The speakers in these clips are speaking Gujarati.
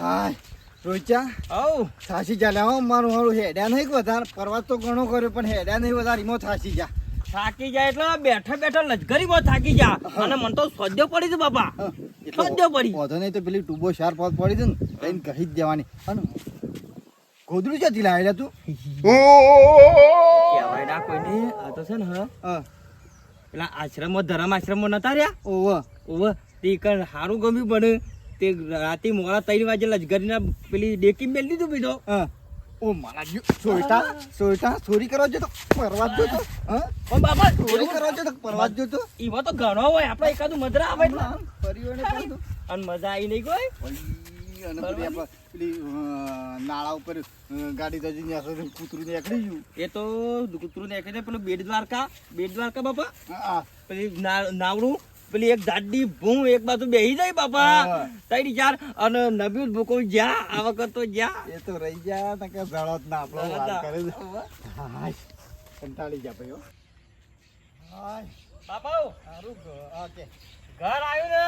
હાય રોચા આવ. થાસી જા. લેવા મારું મારું હેડ્યા નહીં વધારે? પર્વત તો ઘણો કર્યો પણ હેડ્યા નહીં વધારે. એમાં થાસી જા. થાકી જાય એટલે બેઠા બેઠા લજગરી બહુ થાકી જા. અને મને તો સોદ્યો પડી છે બાપા. હા, સોદ્યો પડી. વાંધો નહીં તો પેલી ટુબો શાર પાત પડી છે ને કહી જ દેવાની. અને ગોદડું ક્યાંથી લાવેલા તું? કહેવાય ના કોઈ નહીં આ તો છે ને હા. હા. પેલા આશ્રમમાં ધરમ આશ્રમમાં નતા રહ્યા? ઓવ. ઓવ. તે કણ સારું ગમ્યું પણ તે રાતે મોડા ત્રણ વાગે લજગરીના પેલી ડેકી મેલ દીધું બીજો. ઓ મારા જો સોયટા સોયટા ચોરી કરવા જતો પરવાજ જતો હા? પણ બાપા ચોરી કરવા જતો પરવાજ જતો એમાં તો ઘણો હોય આપણે એકાદું મધરા આવે એટલે. પરિવારને કહ્યું અને મજા આવી નહીં કોઈ? અને પેલી આપણે પેલી નાળા ઉપર ગાડી તો જઈને આખું કૂતરું નીકળી ગયું. એ તો કૂતરું ને છે પેલું બેટ દ્વારકા બેટ દ્વારકા બાપા? પેલી નાવડું? પેલી એક દાડી ભૂમ એક બાજુ બેહી જાય બાપા. તઈ ચાર. અને નબી ભૂકો જ્યાં આ વખત તો જ્યાં. એ તો રહી ગયા ને કે જળત ના આપણો વાત કરે હાય કંટાળી જા ભયો હાય. સારું ઓકે ઘર આવ્યું ને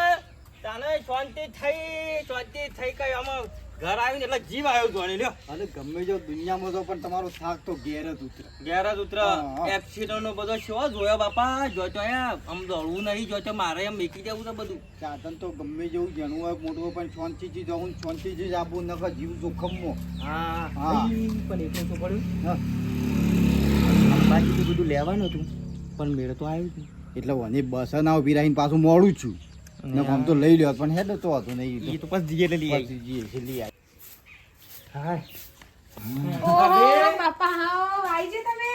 તાને શાંતિ થઈ શાંતિ થઈ કઈ આમાં ઘર આવ્યું ને એટલે જીવ આવ્યો જોડે લ્યો. અને ગમે જો દુનિયામાં તો પણ તમારો થાક તો ઘેર જ ઉતરે. ઘેર જ ઉતર. એક્સિડન્ટ નો બધો શો જોયો બાપા. જોતો અહીંયા આમ દોડવું નહીં જોતો મારે એમ મેકી જવું તો બધું. સાધન તો ગમે જેવું જેનું હોય મોટું પણ શાંતિથી જવું શાંતિથી જ આપવું નકર જીવ જોખમમાં. હા. હા. પણ એટલું તો પડ્યું? તો બધું લેવાનું હતું પણ મેળ તો આવ્યું એટલે વની બસ ના ઊભી રહીને પાછું મોડું છું. ને આમ તો લઈ લ્યો પણ હેડ તો હતું નહીં એ તો પછી જીએ લઈ આવી પછી જઈએ છે, લઈ આવી. હાય ઓહો બાપા આવો આવી છે તમે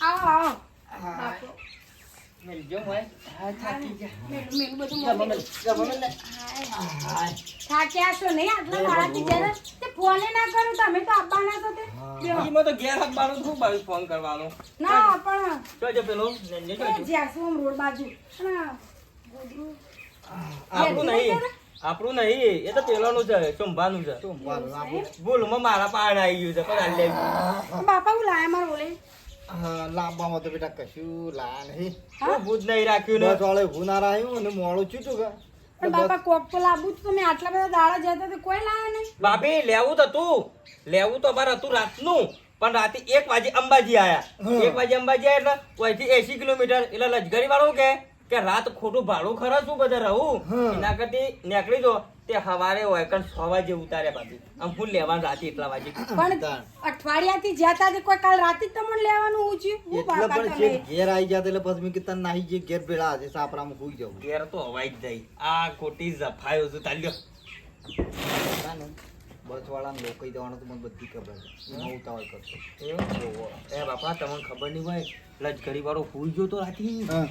આવો આવો બાપો, મેલજો હોય હા થાકી જા મેલું મેલું બધું જમા મોકલી. મેલ, જમા મેલ ને. હાય. થાક્યા છો નહીં આટલા મારાથી જરા તે ફોને ના કરો તમે તો આપવાના છો તે બેહો. એમાં તો ઘેર આપવાનું શું બાજુ ફોન કરવાનો ના પણ જોજો પેલો નેને એ જોજો જ્યાંશું આમ રોડ બાજુ અને ગોદડું. આપણું નહીં. આપણું નહીં. એ તો પેલાનું છે ચંભાનું છે. ભૂલમાં મારા પાણ આવી ગયું છે પણ આ લઈ બાપા હું લાયા માર બોલે લાંબામાં તો બેટા કશું લાયા નહીં. ભૂત નહીં રાખ્યું ને. વાળે ઊભું ના રાખ્યું અને મોડું છૂટું કે પણ બાપા કોક તો લાવવું જ તમે આટલા બધા દાડા જતા તો કોઈ લાવે નહીં. ભાભી લેવું તો તું. લેવું તો અમારે હતું રાતનું પણ રાતે એક વાગે અંબાજી આયા. એક વાગે અંબાજી આયા એટલે એસી કિલોમીટર એટલે લજગરી વાળો કે? કે રાત ખોટું ભાડું ખરા શું બધા રહું. એના કરતી નીકળી જો તે હવારે હોય કારણ સો વાગે ઉતાર્યા ભાભી આમ ફૂલ લેવાનું રાતે એટલા વાગે. પણ અઠવાડિયાથી જ્યાં તા કોઈ કાલ રાતે જ તમને લેવાનું હું એટલે પણ જે ઘેર આવી જાય એટલે પછી મેં કીધું નાહી જે ઘેર ભેળા હશે સાપરામાં સુઈ જવું ઘેર તો હવાઈ જ જાય. આ ખોટી જફાયો છું તાલ્યો ના ને, બસ લોકો દેવાનું તો મને બધી ખબર છે. એમાં ઉતાવળ કરતો. એ બાપા તમને ખબર નહીં હોય લશ્કરી વાળો હુઈ ગયો તો રાતે. હા,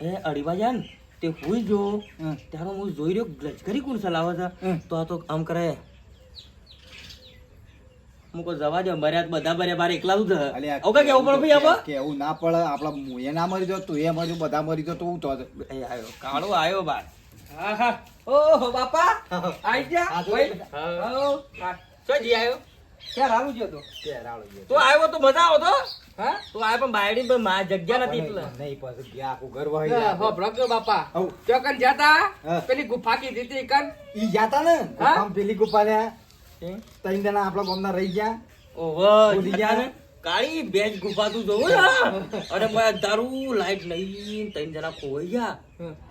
એ અઢી વાગ્યા તે હુઈ જો ત્યારે હું જોઈ રહ્યો લશ્કરી કોણ ચલાવે છે? તો આ તો આમ કરે. મુકો જવા દે મર્યાદ બધા બરે બાર એકલા ઉધ અલ્યા, ઓકે કેવું ભઈ ભાઈ કે કેવું ના પડે આપડા મુએ ના મરી જો તું એ જો બધા મરી જો તો હું તો એ આયો કાળો આયો બાર. હા હા. ઓહો બાપા આઈ જા. શું જી આયો. ક્યાં રાવું ગયો તો? ઘેરાળો ગયો. તો આવ્યો તો મજા આવતો હા? તો આયો પણ બાયડી પરમાં જગ્યા નથી એટલે. નહીં પછી ગયા આખું ઘર વહી હો, ભડકો બાપા. હઉ. જો જાતા? પેલી ગુફા કીધી હતી કન? ઈ જાતા ને? આમ પેલી ગુફા ને હે? ત્રણ જણા આપણા ગામના રહી ગયા. ઓહો ભૂલી ગયા ને? કાળી બેજ ગુફાતું જોવું ને. અરે ભાઈ દારૂ લાઈટ લઈ ત્રણ જણા ખોવાઈ ગયા.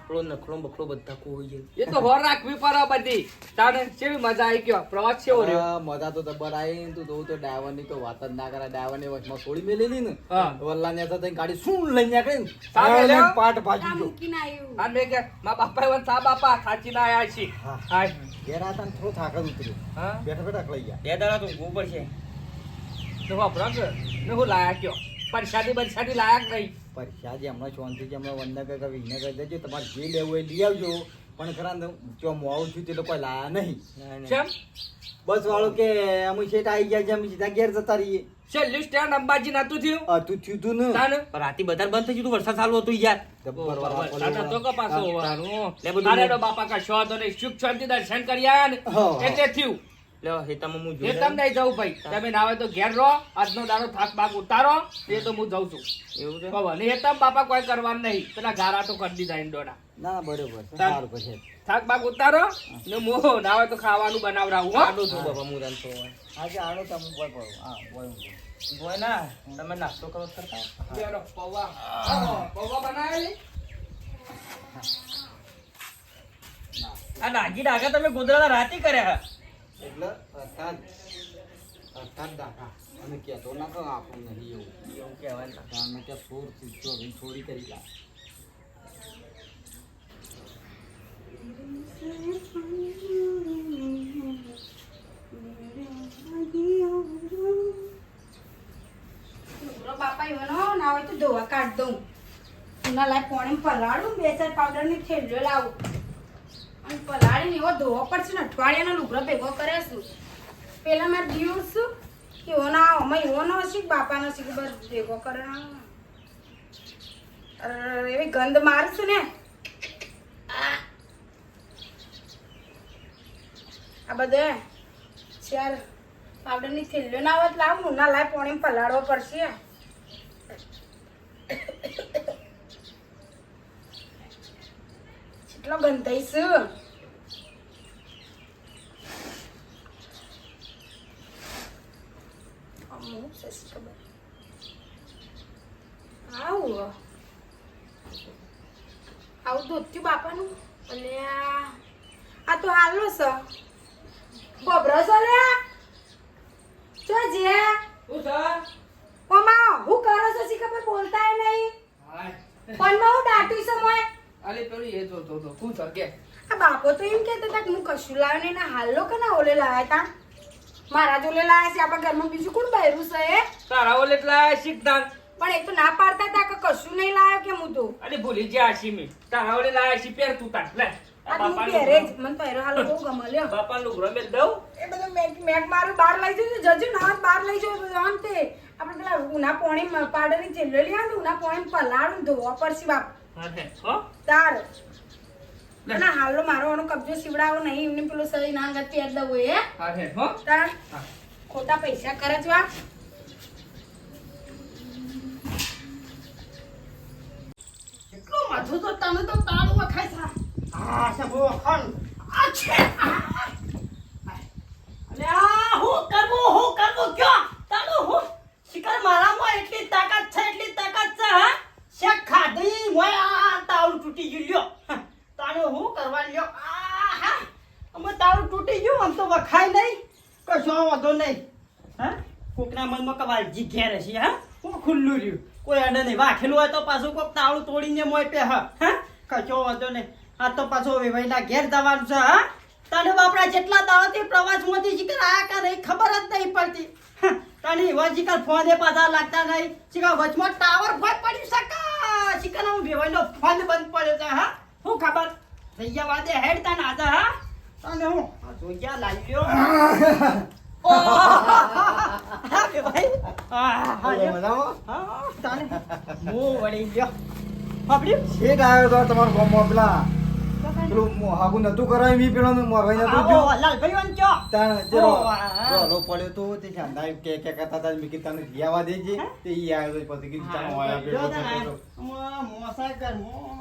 પેલો નખલો બખલો બધા ગયા એ તો હોર રાખવી પડે બધી. તાને કેવી મજા આવી ગયો? પ્રવાસ છે રહ્યો? મજા તો જબર આવી તું જોઉં તો ડ્રાઈવરની તો વાત જ ના કરે ડ્રાઈવરની વચમાં છોડી મેલેલી ને. વલ્લા ને તો ગાડી શું લઈ નીકળી ને. સામે પાટ ભાજી ગયો. મૂકીને આવ્યું કે મા બાપા એવા સા બાપા સાચી ના આયા છી હા. ઘેર આતા ને થોડો થાક જ ઉતર્યો. હા? બેઠા બેઠા અકળાઈ ગયા. બે દાડા તો પડશે. તો હો ભડક મેં હું લાયા કયો? પરસાદી બરસાદી લાયા કે નહીં જે હમણાં શાંતિથી હમણાં વંદના કે વિઘ્ન કરી દેજો તમારે જે લેવું હોય એ લઈ આવજો. પણ ખરા જો મોડું છું તે તો કોઈ લાયા નહીં. કેમ બસ વાળો કે અમે શેઠ આવી ગયા છે અમે સીધા ઘેર જતા રહીએ. છેલ્લું સ્ટેન્ડ અંબાજી નતું થયું. હતું તું થયું તું ને? રાતે બધા બંધ થઈ ગયું વરસાદ ચાલુ હતું યાર. હા. બાપા કા શો તો સુખ શાંતિ દર્શન કરી આયા ને. એટલે થયું. લ્યો હેતામાં હું જોઈ તમને નહીં જવું ભાઈ. તમે ના હોય તો ઘેર રહો આજનો દાડો થાક બાક ઉતારો એ તો હું જઉં છું. એવું છે? કહો, અને એ બાપા કોઈ કરવાનું નહીં. પેલા ગારા તો કરી દીધા ઇન્ડોના ના બરોબર સારું પછી. થાક બાક ઉતારો ને મો ના હોય તો ખાવાનું બનાવડાવું આડો છો બાપા હું તને તો આજે આડો તમે બોય પડો હા બોય ના તમે નાસ્તો કરો કરતા પૌવા. પૌવા બનાવેલી? આ ડાગી ડાગા તમે ગોદડા રાતી કર્યા એટલે અર્થાત અર્થાત દાખા અને કહેતો ના તો આપણું નહીં એવું. એવું કહેવાય ને. કારણ કે સોર ચીજો થોડી કરી લા બાપા એવાનો ના હોય તો ધોવા કાઢ દઉં. ઉના લાય પોણી પલાળું ચાર પાવડરની થેલીઓ લાવું. અને પલાળીને એવો ધોવો પડશે ને, અઠવાડિયાનો લુગડો ભેગો કરે છું પેલા મારે દીવું છું કે ના અમે એવો નો શીખ બાપાનો શીખ બસ ભેગો કરે એવી ગંધ મારશું ને. આ. બધે ચાર પાવડરની થેલીઓ ના આવત લાવું ના લાય પોણી પલાળવો પડશે. કેટલો શશી ખબર આવું આવું દૂધ થયું બાપાનું અને આ તો હાલો છે બબરો છો લે જો જે છે હું કરો છો શી ખબર બોલતાય નહીં પણ હું દાટું છું મોય અલી પેલું એ જો તો શું છે કે. આ બાપો તો એમ કહેતા હતા કે હું કશું લાવ્યો ને હાલો કે ના ઓલે લાવ્યા હતા. મારા જોલે લાવ્યા છે આપણા ઘરમાં બીજું કોણ બહેરું છે તારા ઓલે એટલા શીખતા પણ એક તો ના પાડતા હતા કે કશું નહીં લાવ્યો કે હું તો? અરે ભૂલી ગયા મે. તારા ઓલે લાયા છી પેર તું તાર. લે ઉના પોણી ઉના ધોવા પડશે બાપ. હા હો. તાર. ના હાલો મારો આનો કબજો સીવડાવો નહીં એમને પેલું સહી ના અંગત પહેર દઉં એ હા. હો તાર. ખોટા પૈસા એટલું માથું તો તને તો તાળું વખાય છે. આ છે વખાણ. આ છે. અને આ હું કરવું હું કરવું? કયો? તારું હું? શિકાર મારામાં એટલી તાકાત છે એટલી તાકાત છે હા? શેક ખાધી મોય આ તાળું તૂટી ગયું લ્યો. હા, તારું હું કરવા લ્યો? આ હા અમે તાળું તૂટી ગયું આમ તો વખાય નહીં. કશો વાંધો નહીં. હા કોકના મનમાં કવાલજી ઘેર હશે હા હું ખુલ્લું રહ્યું. કોઈ અડે નહીં. વાખેલું હોય તો પાછું કોક તાળું તોડીને મોય પે હા હા કશો વાંધો નહીં. આ તો પાછો વેવાઈના ઘેર જવાનું છે હા. તને બાપડા જેટલા દાવાથી પ્રવાસમાંથી શીખર આયા કા નહીં ખબર જ નહીં પડતી. હા, તને એવા ફોને પાછા લાગતા નહીં. ચીકા વચમાં ટાવર ફોન પડી શકા. શીખર હું વેવાઈનો ફોન બંધ પડ્યો છે હા? શું ખબર? ભૈયા વાદે હેડ ના હતા હા? તને હું? જોયા લાગ્યો હા હા હા હા હું વળી ગયો શેઠ આવ્યો તો તમારો ગોમ પેલા પેલું હાગુ નતું કરાયું મી પેલો મોરભાઈ નતું જો લાલભાઈ વાન ચો. તાણ જે રો- ઓ, હા. રોલો પડ્યો તો તે શાંતા કે કે કરતા હતા મેં તને ઘી દેજે. તે ઈ આવ્યો પછી કીધું ચાલો આયા જો ભેગો તને, થતો હતો. આમાં મોસાય કર,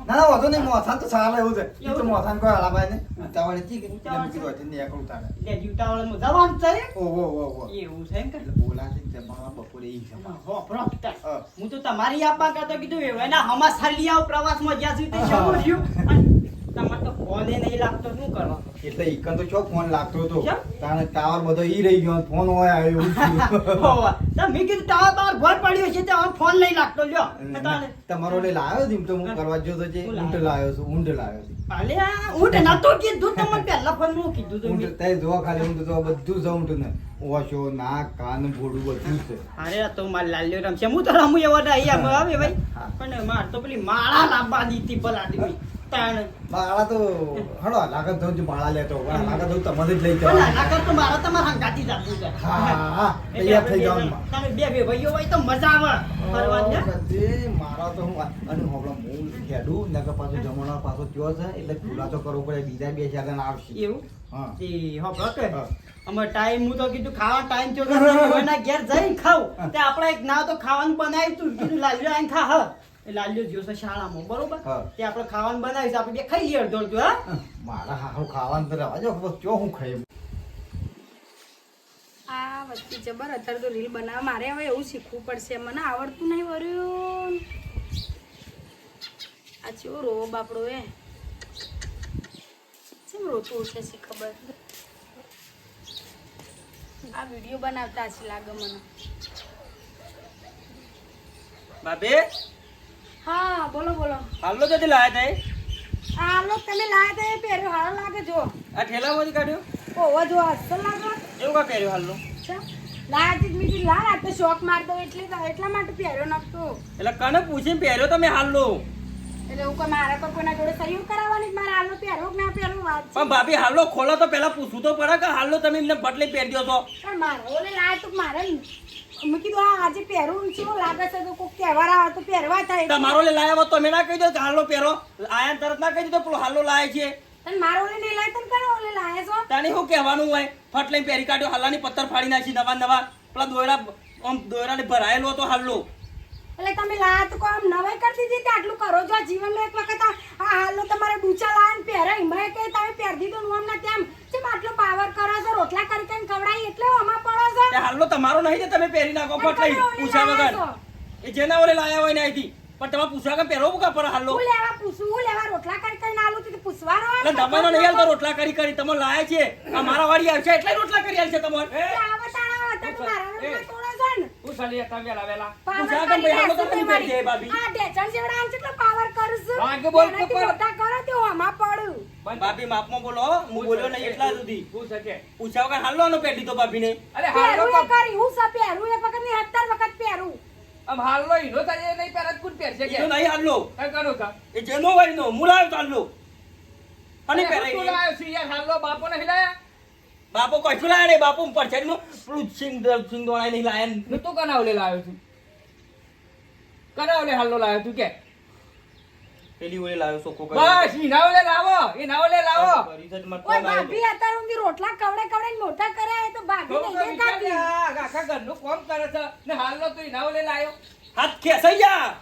ના ના વાંધો નહીં મોથાન તો સારા એવું છે. ઈ તો એવું? મોથાન કોઈ હલાવાય નહીં. ઉતાવળ હતી કે એટલે કીધું હજી નહીં એકલું ઉતારે લે, જીવતાવાળામાં જવાનું છે? ઓહો ઓહો ઓહો. એવું છે કે? એટલે બોલાશે ને તેમાં બપોરે ઈ છે હો, પ્રોફિટર. હું. તો તમારી આપવા કરતો કીધું એના હમા સાલી આવ પ્રવાસમાં જ્યાં સુધી થયું અને તમારે તો ફોને નહીં લાગતો શું કરવા એટલે ઈકન તો ચો ફોન લાગતો હતો તાણે ટાવર બધો ઈ રહી ગયો ફોન હોય આવ્યો. એવું થયું. હોવા. તો મેં કીધું ટાવર બાવર ભર પડ્યો છે તો ફોન નહીં લાગતો. લ્યો. તમારો એટલે લાવ્યો છે તો હું કરવા જો તો જે ઊંટ લાવ્યો? છું ઊંટ લાવ્યો છું. અલે આ ઊંટ નતો કીધું તમને પહેલા ફોનમાં કીધું તો ઊંટ તે જોવા ખાલી ઊંટ જોવા બધું જ ઊંટ ને. ઓશો કાન ભોડું બધું છે. અરે તો માર લાલ્યો રમશે હું તો રમું એવો નહીં આવે ભાઈ. પણ માર તો પેલી માળા લાંબા દીધી ભલા આદમી. તાણ. બાળા તો હળો લાગત દઉં છું બાળા લેતો લાગત દઉં તમારે જ લઈ પણ જવાનું આના કરતો મારે તમારે હંગાતી જવું છે. હા, હા, હા. તૈયાર થઈ આપણે તમે બે બે ભાઈઓ હોય તો મજા આવે ફરવાની ને? મારા તો હું અને હમણાં હું હેડું નકર પાછો ત્યો છે એટલે તો કરવો પડે બીજા બે જણ આવશે. એવું? હા. એ હો કે અમાર ટાઈમ હું તો કીધું ખાવાનો ટાઈમ થયો ઘેર જઈને ખાવ તે આપણે એક ના તો ખાવાનું બનાવી તું કીધું લાવ્યો આઈને ખા હ. લાલ્યો જ્યો છે શાળામાં બરોબર? તે આપણે ખાવાનું બનાવીશ આપણે બે ખાઈ લઈએ અડધો અડધો હા? મારા હારું ખાવાનું તો રહેવા જો ચો હું ખાઈ આ વચ્ચે જબર અત્યારે તો રીલ બનાવવા મારે હવે એવું શીખવું પડશે. મને આવડતું નહીં વર્યું આ ચેવો રોવો બાપડો એ. કેમ રોતું છે ખબર? આ વીડિયો બનાવતા હશે લાગે મને. બાપે? હા બોલો બોલો. હાલો તો લાયા હાલો તમે લાયા તા પહેર્યો હારો લાગે જો આ ઠેલામાંથી કાઢ્યો? ઓવો જો અસલ લાગે. એવું કા પહેર્યો હાલો છે લાયા તી મીઠી લા તો શોખ મારતો એટલે તો એટલા માટે પહેર્યો નખતો એટલે કને પૂછીને પહેર્યો તમે હાલો એટલે એવું કે મારા પર કોઈના જોડે સહયોગ કરાવવાની જ મારે હાલો પહેરો કે ના પહેરો વાત પણ ભાભી હાલો ખોલો તો પહેલા પૂછવું તો પડે કે હાલો તમે એમને બદલે પહેરી દો છો? પણ મારો ઓલે લાય તો મારે મેં કીધું આ આજે પહેરું શું લાગે છે? તો કોઈક તહેવાર આવે તો પહેરવા થાય. તમારો લે લાયા તો તમે ના કહી દો કે હાલો પહેરો. આયા તરત ના કહી દો પેલો હાલો લાય છે. તને મારો લે નહીં લાય તને કયો ઓલે લાય છો? તને શું કહેવાનું હોય? ફટ લઈને પહેરી કાઢ્યો હાલાની પથ્થર ફાડી નાખી નવા નવા પેલા દોયડા આમ દોયડાને ભરાયેલો હતો હાલો એટલે તમે લાત આમ નવાઈ કરી દીધી આટલું કરો છો જીવનનો એક વખત આ હાલનો તમારે ડૂચા લાયા પહેરાય પહેરા એમાં કે તમે પહેરી દીધું ને અમને તેમ જેમ આટલો પાવર કરો છો રોટલા કરી કરીને ખવડાવી એટલે આમાં પડો છો? તે હાલો તમારો નહીં તે તમે પહેરી નાખો ફટ લાયા વગર. એ જેના ઓલે લાયા હોય ને અહીંથી પણ તમે પૂછવા કે પહેરો કા પર હાલો? હું લેવા પૂછું હું લેવા રોટલા કરી કરીને આલું તો પૂછવાનો એટલે તમારો નહીં હાલતો રોટલા કરી કરી તમે લાયા છે. આ મારા વાડી આવશે એટલે રોટલા કરી આવશે તમારે. હું ચાલી હતા વેલા વેલા. પૂછા કેમ ભાઈ? હાલો તો તમે પહેરી જાય, ભાભી. વાગે બોલ તો પર. ભાભી માપમાં બોલો હું. બોલ્યો નહીં એટલા સુધી. હું સકે પૂછાવ કે હાલો નો પેટી તો ભાભી ને અરે હાલો તો. આમ હાલો ઈનો તારે નહીં પહેરત કોણ પહેરશે કે? નહીં હાલો કઈ કરો કા. એ જેનો હોય નો મુલાયો તો હાલો અને પહેરાઈ તું ગઈ. યાર હાલો બાપો ને હિલાયા બાપો કશું લાયા નહીં બાપુ પરછાડીનું પેલું સિંગ સિંગ દોડાઈ નહીં લાયા ને. ને તું કના ઓલે લાયો છું. કના ઓલે હાલો લાયો તું કે. પેલી ઓલે લાવ્યો સોખો કરી. બસ ઈના ઓલે લાવો ઈના ઓલે લાવો. ઓય ભાભી મને ફોન રોટલા કવડે કવડે મોટા કરે તો ભાભી નહીં દેખાતી. આખા ઘરનું કોમ કરે છે. ને તો તું ઈના ઓલે લાયો હાથ ખેસાઈ ગયા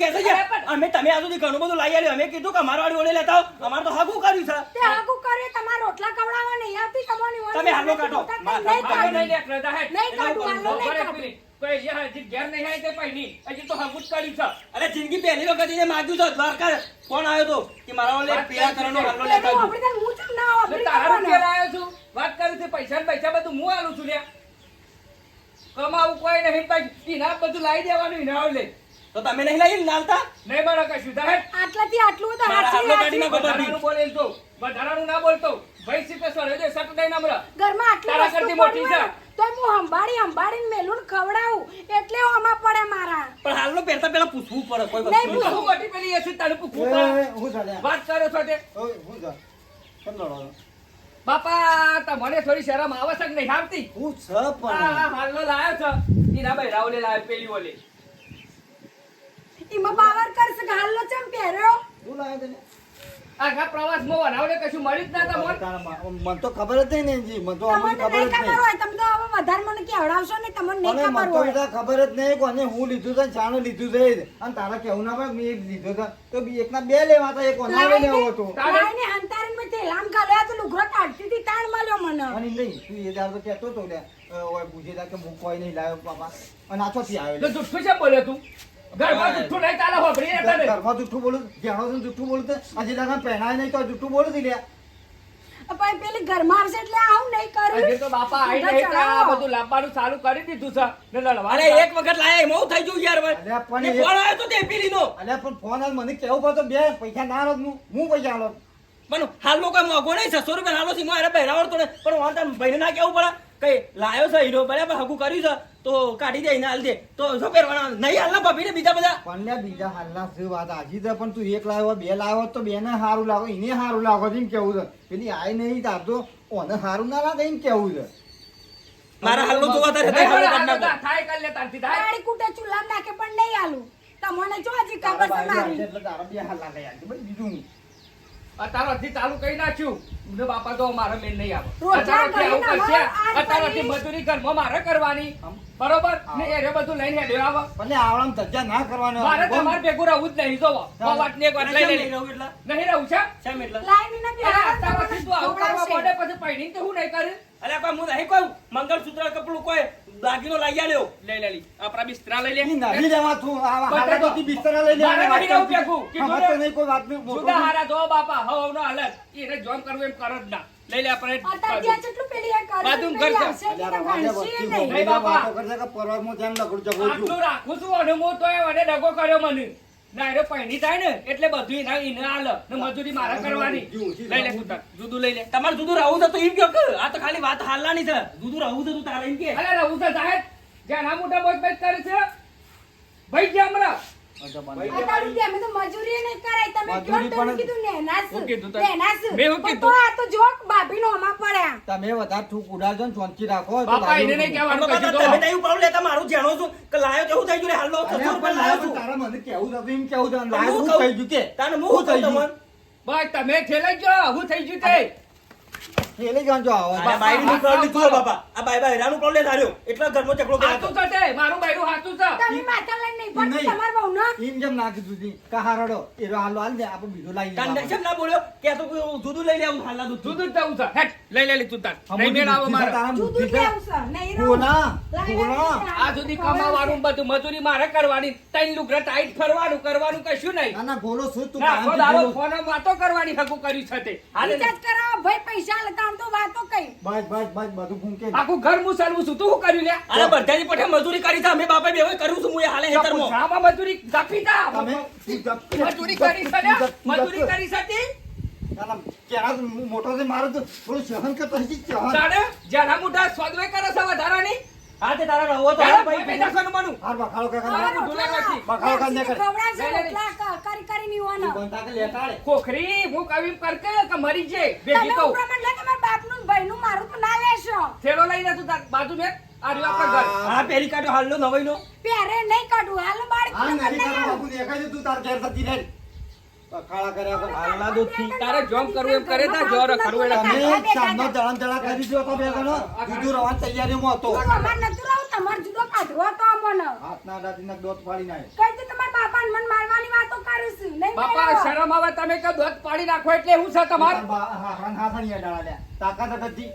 ખેંચાઈ જા. અરે અમે તમે આ સુધી ઘણું બધું લાવી આવ્યું અમે કીધું કે અમારા વાળી ઓલે લેતા અમારે તો હાગું કર્યું છે. તે હાગું કરે તમાર રોટલા કવડાવવા નહીં આવતી તમારી ઓલી તમે હાલો કાઢો. નહીં કાઢો નહીં કાઢો નહીં કાઢો હાલો નહીં કાઢો. કોઈ યાર હજી ઘેર નહીં આવી તે પઈ નહીં હજી તો હગું જ કર્યું છે. અરે જિંદગી પહેલી વખત એને માગ્યું છે. દ્વારકા કોણ આવ્યો તો? કે મારા પીળા હાલો લેતા હું ચમ ના તારા છું. વાત કરું છું. પૈસા ને પૈસા બધું હું આલું છું લ્યા. કમાવું કોઈ નહીં પછી ઇનામ બધું લાવી દેવાનું ઇનામ લે. તો તમે નહીં લાવી લાવતા નહીં બનો કશું થાય આટલાથી આટલું તો મારા કાઢી હાચવી. નાખો. તો વધારાનું ના બોલતો. ભાઈ સીપે સળે દે સટ દઈ નમ્ર ઘરમાં આટલી તારા કરતી મોટી છે તો હું સંભાળી સંભાળીને મેલું ખવડાવું. એટલે આમાં પડે મારા. પણ હાલનો પહેરતા પહેલા પૂછવું પડે કોઈ નહીં પૂછવું. મોટી પેલી એસી તને પૂછું એ, તો. હું ચાલે વાત કરો છો તે હું જા. કેમ લડો. છો? બાપા તમને થોડી શરમ આવે છે કે નહીં આવતી? હું છ પણ. આ હાલનો લાયો છે. ઈના ભાઈ રાવલે લાયો પેલી ઓલે. એમાં પાવર કરશે કે હાલનો ચમ પહેર્યો? હું લાયો તને? આખા પ્રવાસમાં કશું મળ્યું જ ના તમને? મને તો ખબર જ નહીં જી. મને તો અમને ખબર જ નહીં. તમે તો હવે વધારે ને તમને નહીં ખબર હોય. ખબર જ નહીં કોને હું લીધું છે ને લીધું છે અને તારા કેવું ના પણ મેં લીધો છે. તો એકના બે લેવા હતા એક ઓનાવે લેવો હતો. લાઈને હંતારીને મેં થેલામ ઘાલ્યો તો લુગરો કાઢતી હતી તાણ મળ્યો મને. અને નહીં તું એ દાડો તો કહેતો હતો લે ઓય બુજેલા કે હું કોઈ નહીં લાવ્યો બાપા. અને આછો થી તો જુઠ્ઠું છે બોલે તું. ઘરમાં જુઠ્ઠું નહીં તારા હોભરી એટલે ઘરમાં જુઠ્ઠું બોલું? ઘેણો છું જૂઠું બોલું તો? હજી લગન પહેરાય નહીં તો જુઠ્ઠું બોલું તી લે. પછી પેલી ઘરમાં હશે એટલે આવું નહીં કરું. હજી તો બાપા આઈ નહીં તો આ બધું લાવવાનું ચાલુ કરી દીધું છે. ને લડવા અરે એક વખત લાયા એમાં થઈ ગયું યાર અલ્યા પણ ફોન આવ્યો તો તે પેલીનો અલ્યા પણ ફોન આલ મને કેવું પડતો બે પૈસા ના આલો હું હું પૈસા આલો? પણ હાલમાં કોઈ મોગો નહીં છસો રૂપિયા હાલો છે મારે બહેરાવડતો ને પણ વાંધા ભાઈને ના કેવું પડે. કઈ લાયો છે હીરો બરાબર હગું કર્યું છે. તો કાઢી દે ને હાલ દે તો શું પહેરવાના નહીં હાલના ભાભીને બીજા બધા. પણ બીજા હાલના શું વાત. હાજી છે પણ તું એક લાવ્યો બે લાવ્યો તો બે ને સારું લાવો એને સારું લાવો એમ કેવું છે. પેલી આય નહીં તાર તો ઓને સારું ના લાગે એમ કેવું છે. મારા હાલનો જોવા તારે થાય કર લે તારથી થાય. ગાડી કુટે ચૂલા નાખે પણ નહીં હાલું. તમને જો હજી ખબર છે મારી. એટલે તારા બે હાલ લાગે યાર બીજું. અત્યારથી ચાલુ કરી નાખ્યું ને બાપા તો મારે મેલ નહીં આવે. અત્યારથી આવું કરશે? અત્યારથી મજૂરી ઘરમાં મારે કરવાની? બરોબર? ને એ બધું લઈને હેડે આવો. પણ આવડમ ધજા ના કરવાનો મારે તમારે ભેગું રહું જ નહીં જોવો. વાત ને એક વાત લઈ કેમ નહીં રહું એટલે? નહીં રહું છે? શેમ એટલે? લાઈન ને અરે પહેરાવો અત્યારથી તું આવું કરવા પૈણીને તો હું નહીં કરું? અલ્યા કોઈ હું નહીં કહું. મંગળસૂત્ર કપડું કોઈ દાગીનો લઈ આલ્યો. લઈ લે લી આપણા બિસ્તરા લઈ લે. નહીં લેવા તું આ હારા તો. બિસ્તરા લઈ લે મારે નહીં કહું કે કુ કે નહીં કોઈ વાત નહીં મોટો હારા જો બાપા. હવ નો હાલત. એને જોમ કરવું એમ કરો જ ના. લઈ લે આપણે. અત્યારે ત્યાં જેટલું પેલી આ કરે બાદું વસ્તી નહીં. બાપા. કરશે કે પરવારમાં ત્યાં લગડ ચગડું છું. આટલું રાખું છું અને હું તોય મને ડગો કર્યો મને. ના એનો પૈણી થાય ને એટલે બધું એના એને હાલ. ને મજૂરી મારે કરવાની. લઈ લે તું જુદું લઈ લે. તમારે જુદું રહું તો એમ કે આ તો ખાલી વાત હાલવાની છે. જુદું રહું તું તારે એમ કે. અરે રહું તો સાહેબ. જ્યાં ના મોટા બોજ બોજ કરે છે ભાઈ ગયા હમણાં. મજૂરી નહીં કરાય. તમે કીધું. શું કીધું તને? મેં કીધું? આ તો જોક ભાભીનો હમા પડ્યા. તમે વધારે ઠૂક ઉડાડજો ને ચોંચી રાખો બાપા એને નહીં નહીં. કહેવાનું કશું તો. તમે તો એવું લેતા મારું જાણો છું કે લાયો તેવું એવું થઈ ગયું રે, હાલો છસો પણ લાયો છું. તારા મને કેવું હતું એમ કેવું હતું. લાયો શું થઈ ગયું કે? તાને હું થઈ ગયું? બસ તમે ઠેલાઈ ગયો હું થઈ ગયું તે થેલી ગાંજો આવો. આ બાયડીનું પ્રોબ્લેમ જુઓ બાપા. આ બાય રાનું પ્રોબ્લેમ થાર્યો એટલા ઘરમાં ઝઘડો હાચું કર્યો છે મારું બૈરું હાચું છે. તમે માથા લઈને નહીં પણ તમાર બહુ ના ઈમ જેમ ના કીધું તી, કે હારડો, એરો હાલો હાલ દે, આપણે બીજો લાવી તાન દઈએ કેમ ના બોલ્યો? કે તો કોઈ લઈ લે આવું હાલના દૂધ જ જવું છે. હેટ લઈ લે લી તું તાર નહીં મેળ આવો મારા. છે. લેવું છે. નહીં રો લાઈ. લાઈ, લાઈ. આ સુધી કમાવાનું બધું મજૂરી મારે કરવાની. તૈન લુગડા ટાઈટ ફરવાનું કરવાનું કશું નહીં. ના, ના, બોલો શું તું ના દાડો વાતો કરવાની હકુ કર્યું છે તે. હાલે રિચાર્જ કરાવો, ભાઈ પૈસા લેતા આમ તો વાતો કઈ. બસ, બસ, બસ, બધું ભૂંકે આખું ઘર મુસલવું છું. તું શું કર્યું લે અરે બધાની પઠે મજૂરી કરી તા અમે બાપા બેવે કરું છું હું હાલે હાલે મો શામાં મજૂરી કાપી તા અમે મજૂરી કરી છે જપ- જપ- મજૂરી કરી છે તે? ના, ના, કેળા તો મોટો છે મારો તો થોડું સહન કરતો હજી મોટા તાણે સ્વાદવે કરે છે વધારાની? હા તે તારા રહો તો ભાઈ પેટા સોનું મનું. હાર બખાડો કાકા, આ ના. મોઢું લાગે છે. બખાડો કાઢ ને કર. લઈ. રોટલા કરી ની યુવાનો. તું બંધા કે લેટાડે. ખોખરી હું કવિમ કરકે કે મરી છે તમે ભેગી કહું ઉપરામાં લે, બાપ બાપનું ભાઈ ભાઈનું મારું તો ના લેશો થેલો લઈને તું તાર બાજુ મેં આ રહ્યું આપણા ઘર હા પેરી કાઢ્યો નવઈ નો પેરે નહીં કાઢું હાલ બાળ હા, તમને કાઢું કાકા નહીં બાપુ દેખાય તું તાર ઘેર સતી રહે. બખાડા કર્યા કર. હાલના દૂધથી તારે જોમ કરવું એમ કરે તા જોર ખરવું એટલે તમે સાંજનો દળણ દળા કરી દો તો બે ગણો. જુદું રવાની તૈયારીમાં હતો. હું નતું રહું, તમાર જુદો કાઢવો તો અમોને. હાથના દાંતીના દોત પાડી નાખે. કઈ તો તમારા બાપાને મને મારવાની વાતો કરું છું. નહીં બાપા. શરમ આવે તમે કે દૂધ પાડી નાખો એટલે હું છે તમાર હા, હા, હા, હા, ડાળા લ્યા. તાકાત હતી.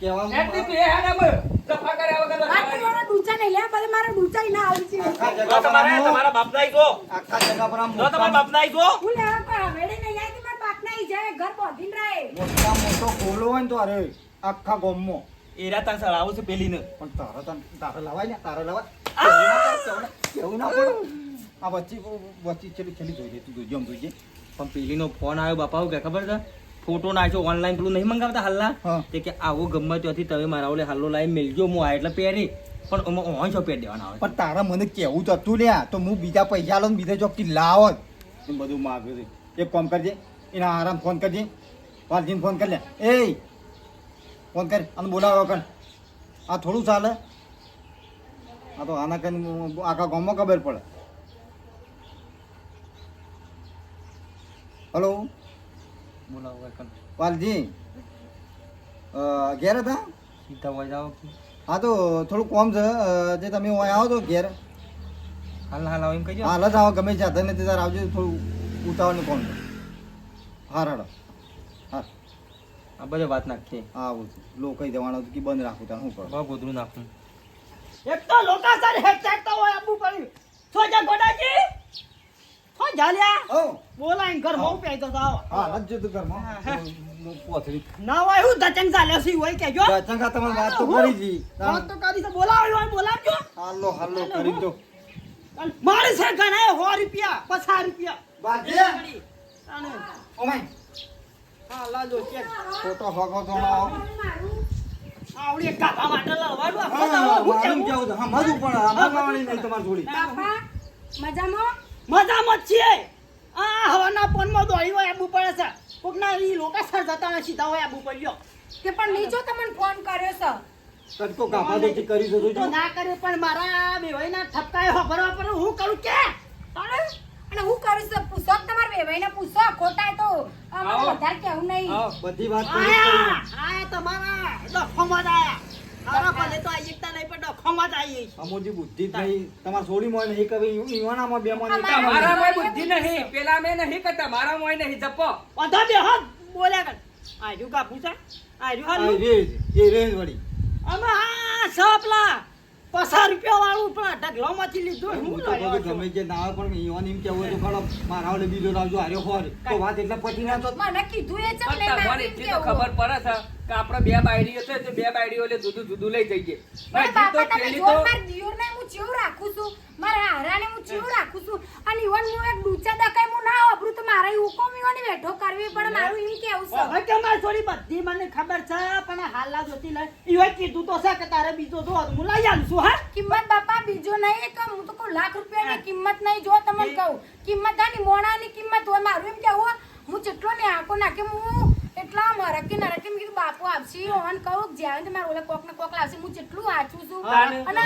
કહેવામાં- એટલી તું એ હેને મર. સફા કર્યા વગર આ તો મારા ડૂચા નહીં લે, ભલે મારા ડૂચા ના આવી છે. આખા જગા પર તમારે આમ- તમારા બાપના ઈ જો આખા જગા પર આમ તમારા મોટા- બાપના ઈ હું લેવા કોઈ હવેળી નહીં આવી, મારા બાપના ઈ જાય, ઘર બાંધીને રહે. મોટા મોટો ખોલો હોય ને તો અરે આખા ગામમાં. એરા તાર સળાવું છે પેલીને પણ તારે તને- તારે લવાય ને તારે લવાય કેવું ના પડે, કેવું ના. આ વચ્ચે વચ્ચે છેલ્લી છેલ્લી જોઈ તું જોઈજે આમ જોઈજે પણ પેલીનો ફોન આવ્યો બાપા કે ખબર છે ફોટો નાખ્યો ઓનલાઈન પેલું નહીં મંગાવતા હાલના? હા. તે કે આવો ગમે ત્યાંથી તમે મારા ઓલે હાલો લાવી મેળજો હું આ એટલે પહેરી. પણ એમાં ઓન છો પહેર દેવાના આવે. પણ તારા મને કેવું તો હતું લ્યા તો હું બીજા પૈસા લો ને બીજા ચોકથી લાવો જ. બધું માગ્યું છે. એક ફોન કરજે એના આરામ ફોન કરજે. વાલજીને ફોન કરી લે. એ ફોન કર અને બોલાવો કર આ થોડું ચાલે. આ તો આના કઈ આખા ગામમાં ખબર પડે. હલો બોલાવો કન ઘેર હતા? સીધા હોય જાઓ હા તો થોડું કોમ છે જે તમે આવો તો ઘેર. હાલ હાલ આવો એમ કહીજો હાલ જ આવો ગમે છે તને તે તાર આવજો થોડું ઉતાવળનું કોમ છે. હા રાડો હા આ બધે વાત નાખીએ. હા આવું છું. લો કહી દેવાનું હતું કે બંધ રાખું ત્યાં શું કરું? બહુ ગોદરું નાખું. એક તો લોકાસર હોય આબુ પડ્યું સોજા જા ગોડાજી! છો જાલ્યા. ઓ. બોલાઈને ઘર બહુ પેતો તો આવો. હા હાલ જ જતું ઘરમાં હું પોથરી. ના હોય હું દચંગ ચાલ્યો છે હોય કેજો ચંગા તમારી વાત તો કરી જી. વાત તો કરી છે બોલાવ્યો હોય બોલાવજો. હાલો હાલો કરી દો. મારે છે ગણાય સો રૂપિયા પચાસ રૂપિયા. બાજે. તાણે. હા લાજો ચેક ફોટો હગો તો આવો. આવડી એક માટે લાવવાનું. આ હું મારું કેવું? કેવું છે? હમજવું પણ હમજવાની નહીં તમારી જોડી બાપા મજામાં? મજામાં જ છીએ. આ હવાના ફોનમાં દોડી હોય આબુ પડે છે. કોકના ઈ લોકાસર જતા હોય સીધા હોય આબુ પડ્યો તે પણ નીચો તમને ફોન કર્યો છે કટકો કાપા દેખી કરી દો તો ના કરે પણ મારા બેવાઈના ઠપકાએ ખબરવા પર હું કરું કે? તાણે? અને હું કરું છું પૂછો તમાર બેવાઈને પૂછો. ખોટા તો અમારે વધારે કેવું નહીં. બધી વાત કરી આયા તમારા દફો મત આયા. તારા ભલે તો આઈ એકતા નહીં પણ ધગલોમાં જ આઈ. અમોજી બુદ્ધિ જ નહીં. તમારે સોળી મોય નહીં કવે ઈવાનામાં બે મોય નહીં મોય બુદ્ધિ નહીં. પેલા મેં નહીં કરતા મારા મોય નહીં. જપો બધા બે હાથ બોલ્યા કર. આર્યું કાપું છે? આર્યું આ હાલું રેજ એ રેજ વળી. અમે આ સપલા પચાસ રૂપિયા વાળું પણ ઢગલામાંથી લીધું. હું તો ગમે તે ના પણ ઈવાન એમ કેવું તો ખરો મારા ઓલે બીજો લાવજો હાર્યો ખોર તો વાત એટલે પછી ના તો મને કીધું એ ચમ કેવું? ખબર પડે છે. કે આપણે બે બાયડીઓ છે તો બે બાયડીઓ લે જુદું જુદું લઈ જઈએ. મારા તો બાપા તમે જો તો દિયોર ને હું ચેવું રાખું છું. મારા હારાને હું ચેવું રાખું છું. અને ઈવન હું એક ડૂચા દકાઈ હું ના વાપરું તો મારે હુકમ ઈવન બેઠો કરવી પડે મારું એમ કેવું છે? હવે કે મારી થોડી બધી મને ખબર છે પણ હાલના જોતી લઈ. ઈવે કીધું તો છે કે તારે બીજો જો હું લઈ આવું છું હા? કિંમત બાપા બીજો નહીં કે હું તો કહું લાખ રૂપિયાની કિંમત નહીં જો તમને કહું. કિંમત આની મોણાની કિંમત હોય મારું એમ કેવું હોય, હું જેટલો ને આંકો નાખે હું એટલા મરકી નરકી મેં ઓન કહું જ્યાં મારે ઓલે કોક ને કોક લાવશે હું જેટલું વાંચું છું. અને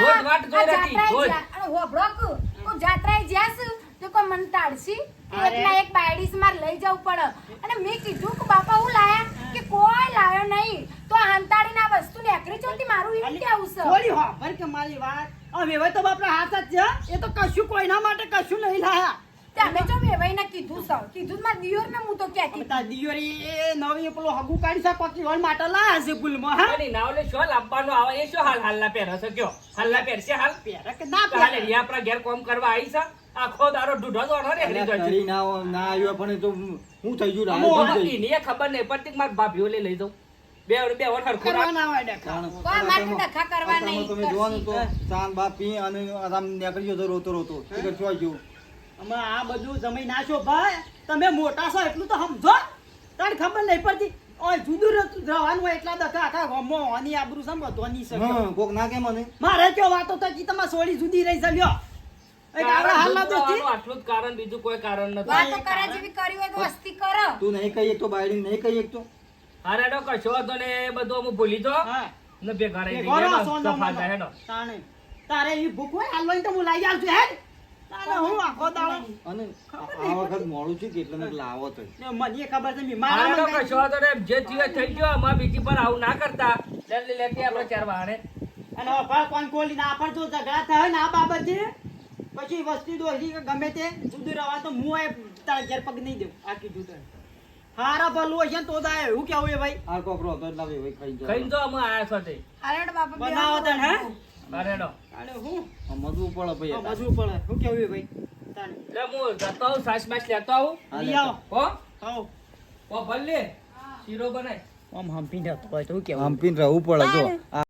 હોભળોક હું જાત્રાએ જ્યાં તો કોઈ મને તાડશી એકના એક બાયડીસ માર લઈ જવું પડે. અને મેં કીધું કે બાપા હું લાયા કે કોઈ લાયો નહીં. તો આ હંતાડીને આ વસ્તુ નેકરી ચોથી મારું એમ કેવું છે? થોડી હોભર કે મારી વાત. હવે હવે તો બાપરા હાથ જ છે એ તો કશું કોઈના માટે કશું નહીં લાયા. તમે જો વેવાઈને કીધું સર. કીધું મારા દિયોરને હું તો કહેતી હવે તાર એ નવી પેલો હગું કાઢી શકો કે ઓલ માટે લાયા છે ભૂલમાં હા? એની નાવલે શું લાવવાનું આવે? એ શું હાલ હાલના પહેરે છે કયો? હાલના પહેરશે હાલ? પહેરે કે ના તો હાલે રિયા આપણા ઘેર કોમ કરવા આવી છે? આખો દારો ઢૂઢો દોડો ને હરી કરી ના ના આવ્યો પણ તો હું થઈ ગયું રાહ થઈ એની એ ખબર નહીં પડતી કે મારા ભાભીઓ લઈ લઈ જાઉં. બે બે વાર હરખું કરવા ના હોય ડખા. કોઈ મારે ડખા કરવા નહીં. તમે જોવાનું તો ચાંદ બાપી અને આરામ નીકળી ગયો તો રોતો રોતો. એ જોઈ ગયું. અમે આ બધું જમી નાખો ભાઈ. તમે મોટા છો એટલું તો સમજો. તને ખબર નહીં પડતી. ઓય જુદું રહેવાનું હોય એટલા દખા આખા ગામમાં હોની આબરૂ સમ વધવાની છે. કોક ના કે મને મારે કયો વાતો તો કી તમારે સોળી જુદી રહી છે લ્યો. એક આપણા હાલના દોસ્તી. આટલું જ કારણ બીજું કોઈ કારણ નથી. વાતો કરા જેવી કરી હોય તો વસ્તી કરો. તું નહીં કહી એક તો બાયડી નહીં કહી એક તો હારે હેડો કશો વાંધો ને બધું ભૂલી તો હા. ને ભેગા રહી તારે ભૂખ હોય હાલવાની તો હું લઈ આવું છું હેડ. તારે હું આખો દાડો. અને આ વખત મોડું છે કે એટલે મેં લાવો તો. ને મને ખબર છે મેં હારે હેડો, મારા કશો વાંધો નહીં. જે થયું એ થઈ ગયું અમારે બીજી પર આવું ના કરતા. લેતી લેતી આપણે ચાર વાહણે. અને અભાર કોણ કોલી ના પર જો ઝઘડા થાય ને આ બાબતે પછી વસ્તી દોષી ગમે તે જુદું રવા તો હું તારા ઘેર પગ નહીં દઉં. આ કીધું તો. હારા ભલું હશે ને તો દાય એવું કેવું એ ભાઈ. આ કોકરો તો લાવી ભાઈ ખાઈ ખાઈને ખાઈ જો અમે આયા છો તે. અરે બાપા બનાવો તને હે? હારે હેડો. હું? મધવું પડે ભાઈ આ પડે. શું કેવું ભાઈ? તાને લે હું જતો આવું, છાશ બાશ લેતો આવું. લઈ આવો. હો? હો, ભલે. શીરો બનાય. આમ જતો હોય તો કેવું? હંપીને રહેવું પડે જો.